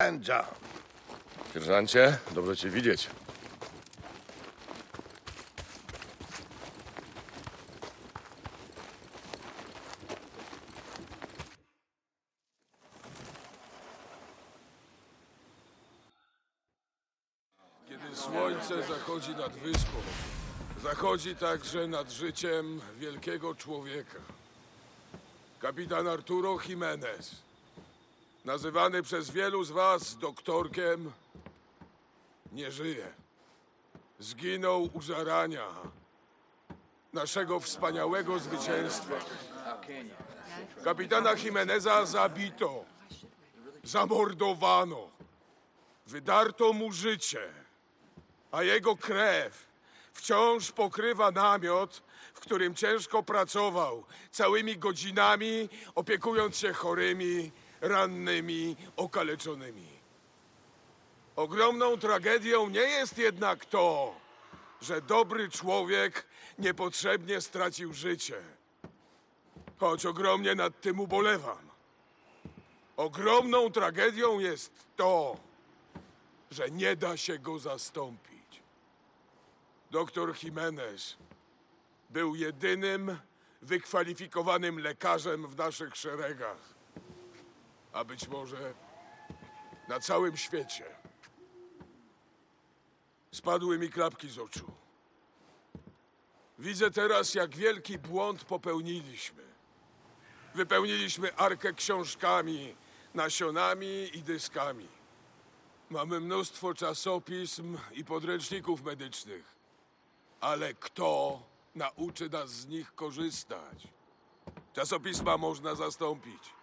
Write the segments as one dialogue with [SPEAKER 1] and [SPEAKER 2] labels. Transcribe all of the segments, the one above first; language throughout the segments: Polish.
[SPEAKER 1] and.
[SPEAKER 2] Sierżancie, dobrze cię widzieć.
[SPEAKER 3] Kiedy słońce zachodzi nad wyspą, zachodzi także nad życiem wielkiego człowieka. Kapitan Arturo Jimenez, nazywany przez wielu z was doktorkiem, nie żyje. Zginął u zarania naszego wspaniałego zwycięstwa. Kapitana Jimeneza zabito, zamordowano, wydarto mu życie a jego krew wciąż pokrywa namiot, w którym ciężko pracował, całymi godzinami opiekując się chorymi, rannymi, okaleczonymi. Ogromną tragedią nie jest jednak to, że dobry człowiek niepotrzebnie stracił życie. Choć ogromnie nad tym ubolewam. Ogromną tragedią jest to, że nie da się go zastąpić. Doktor Jimenez był jedynym wykwalifikowanym lekarzem w naszych szeregach, a być może na całym świecie. Spadły mi klapki z oczu. Widzę teraz, jak wielki błąd popełniliśmy. Wypełniliśmy arkę książkami, nasionami i dyskami. Mamy mnóstwo czasopism i podręczników medycznych, ale kto nauczy nas z nich korzystać? Czasopisma można zastąpić.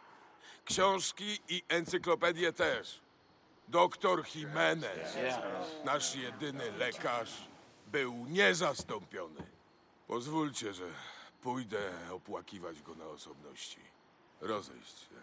[SPEAKER 3] Książki i encyklopedie też. Doktor Jimenez, nasz jedyny lekarz, był niezastąpiony. Pozwólcie, że pójdę opłakiwać go na osobności. Rozejść się.